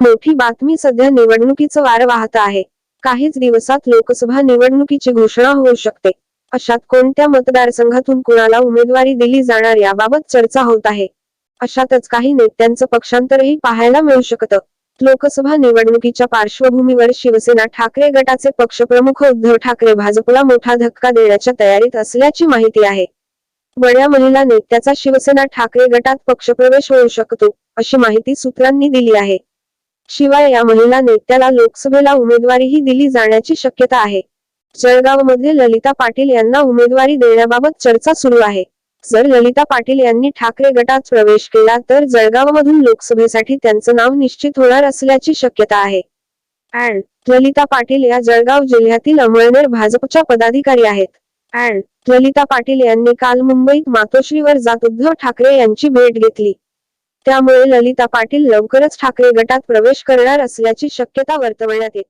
मोठी बातमी सध्या निवडणुकीचं वारं वाहत आहे. काहीच दिवसात लोकसभा निवडणुकीची घोषणा होऊ शकते. अशात कोणत्या मतदारसंघातून कुणाला उमेदवारी दिली जाणार याबाबत चर्चा होत आहे. अशातच काही नेत्यांचं पक्षांतरही पाहायला मिळू शकतं. लोकसभा निवडणुकीच्या पार्श्वभूमीवर शिवसेना ठाकरे गटाचे पक्षप्रमुख उद्धव ठाकरे भाजपला मोठा धक्का देण्याच्या तयारीत असल्याची माहिती आहे. बड्या महिला नेत्याचा शिवसेना ठाकरे गटात पक्षप्रवेश होऊ शकतो अशी माहिती सूत्रांनी दिली आहे. शिवाय या महिला नेत्याला लोकसभेला उमेदवारीही दिली जाण्याची शक्यता आहे. जळगावमध्ये ललिता पाटील यांना उमेदवारी देण्याबाबत चर्चा सुरू आहे. जर ललिता पाटील यांनी ठाकरे गटात प्रवेश केला तर जळगावमधून लोकसभेसाठी त्यांचं नाव निश्चित होणार असल्याची शक्यता आहे. अँड ललिता पाटील या जळगाव जिल्ह्यातील अमळनेर भाजपच्या पदाधिकारी आहेत. अँड ललिता पाटील यांनी काल मुंबईत मातोश्रीवर जात उद्धव ठाकरे यांची भेट घेतली. त्यामुळे ललिता पाटील लवकरच ठाकरे गटात प्रवेश करणार असल्याची शक्यता वर्तवण्यात येत.